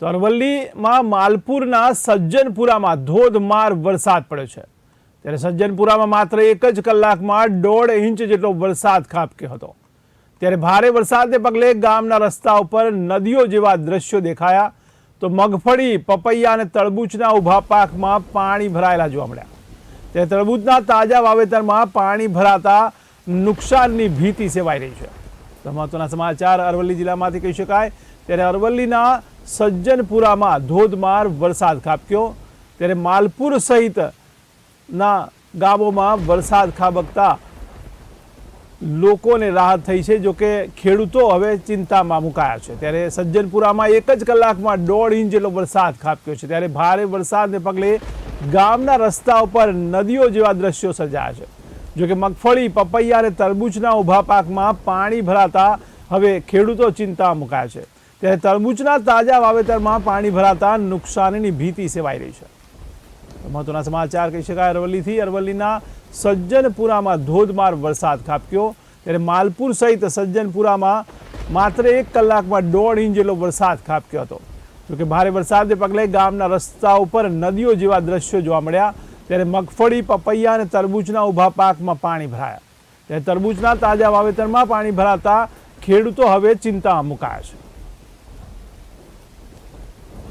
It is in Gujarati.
તો અરવલ્લીમાં માલપુરના સજ્જનપુરામાં ધોધમાર વરસાદ પડ્યો છે. ત્યારે સજ્જનપુરામાં માત્ર એક જ કલાકમાં દોઢ ઇંચ જેટલો વરસાદ ખાબક્યો હતો. ત્યારે ભારે વરસાદને પગલે ગામના રસ્તા ઉપર નદીઓ જેવા દ્રશ્યો દેખાયા. તો મગફળી, પપૈયા અને તરબૂચના ઊભા પાકમાં પાણી ભરાયેલા જોવા મળ્યા. ત્યારે તરબૂચના તાજા વાવેતરમાં પાણી ભરાતા નુકસાનની ભીતિ સેવાઈ રહી છે. મહત્વના સમાચાર અરવલ્લી જિલ્લામાંથી કહી શકાય. ત્યારે અરવલ્લીના સજ્જનપુરામાં ધોધમાર વરસાદ ખાબક્યો. ત્યારે માલપુર સહિતના ગામોમાં વરસાદ ખાબકતા લોકોને રાહત થઈ છે, જોકે ખેડૂતો હવે ચિંતામાં મુકાયા છે. ત્યારે સજ્જનપુરામાં એક જ કલાકમાં દોઢ ઇંચ જેટલો વરસાદ ખાબક્યો છે. ત્યારે ભારે વરસાદને પગલે ગામના રસ્તા ઉપર નદીઓ જેવા દ્રશ્યો સર્જાયા છે. જો કે મગફળી, પપૈયા અને તરબૂચના ઊભા પાકમાં પાણી ભરાતા હવે ખેડૂતો ચિંતા મુકાયા છે. ત્યારે તરબૂચના તાજા વાવેતરમાં પાણી ભરાતા નુકસાનની ભીતિ સેવાઈ રહી છે. મહત્વના સમાચાર કહી શકાય, અરવલ્લીથી અરવલ્લીના સજ્જનપુરામાં ધોધમાર વરસાદ ખાબક્યો. ત્યારે માલપુર સહિત સજ્જનપુરામાં માત્ર એક કલાકમાં દોઢ ઇંચ જેટલો વરસાદ ખાબક્યો હતો. જોકે ભારે વરસાદને પગલે ગામના રસ્તા ઉપર નદીઓ જેવા દ્રશ્યો જોવા મળ્યા. ત્યારે મગફળી, પપૈયા અને તરબૂચના ઊભા પાકમાં પાણી ભરાયા. ત્યારે તરબૂચના તાજા વાવેતરમાં પાણી ભરાતા ખેડૂતો હવે ચિંતામાં મુકાયા છે.